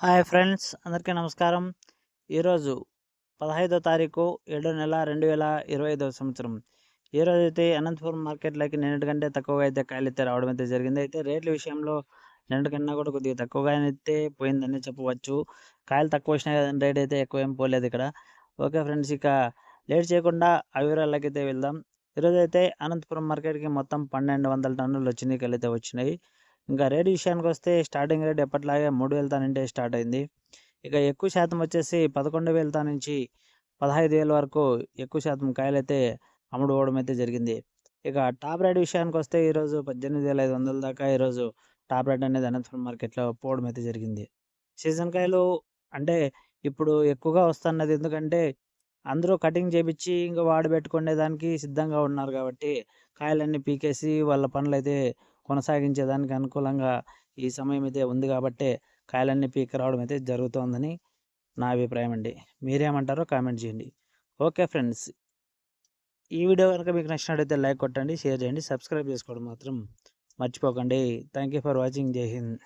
Hi friends అందరికీ నమస్కారం. ఈరోజు పదహైదో తారీఖు ఏడో నెల రెండు వేల ఇరవై ఐదవ సంవత్సరం. ఈరోజు అయితే అనంతపురం మార్కెట్లోకి నిన్నటి కంటే తక్కువగా అయితే కాయలు అయితే రావడం అయితే జరిగింది. అయితే రేట్ల విషయంలో నిన్నటి కన్నా కూడా కొద్దిగా తక్కువగానే అయితే పోయిందని చెప్పవచ్చు. కాయలు తక్కువ వచ్చినాయి కదండి రేట్ అయితే ఎక్కువ ఏం పోలేదు ఇక్కడ. ఓకే ఫ్రెండ్స్ ఇక లేట్ చేయకుండా ఆ వివరాలకి అయితే వెళ్దాం. ఈరోజు అయితే అనంతపురం మార్కెట్కి మొత్తం పన్నెండు వందల టన్నులు వచ్చినాయి కలితే వచ్చినాయి. ఇంకా రేట్ విషయానికి వస్తే స్టార్టింగ్ రేట్ ఎప్పటిలాగే మూడు వేల నుండి స్టార్ట్ అయింది. ఇక ఎక్కువ శాతం వచ్చేసి పదకొండు వేల నుంచి పదహైదు వేల వరకు ఎక్కువ శాతం కాయలైతే అమ్ముడుకోవడం అమ్ముడు పోవడం అయితే జరిగింది. ఇక టాప్ రేట్ విషయానికి వస్తే ఈరోజు పద్దెనిమిది వేల ఐదు వందల దాకా ఈరోజు టాప్ రేట్ అనేది అనంతపురం మార్కెట్లో పోవడం అయితే జరిగింది. సీజన్ కాయలు అంటే ఇప్పుడు ఎక్కువగా వస్తున్నది ఎందుకంటే అందరూ కటింగ్ చేపించి ఇంకా వాడి పెట్టుకునే దానికి సిద్ధంగా ఉన్నారు కాబట్టి కాయలన్నీ పీకేసి వాళ్ళ పనులు అయితే కొనసాగించేదానికి అనుకూలంగా ఈ సమయం అయితే ఉంది కాబట్టే కాయలన్నీ పీక్ రావడం అయితే జరుగుతోందని నా అభిప్రాయం అండి. మీరేమంటారో కామెంట్ చేయండి. Okay friends. ఈ వీడియో కనుక మీకు నచ్చినట్టయితే లైక్ కొట్టండి షేర్ చేయండి సబ్స్క్రైబ్ చేసుకోవడం మాత్రం మర్చిపోకండి. Thank you for watching. జై హింద్.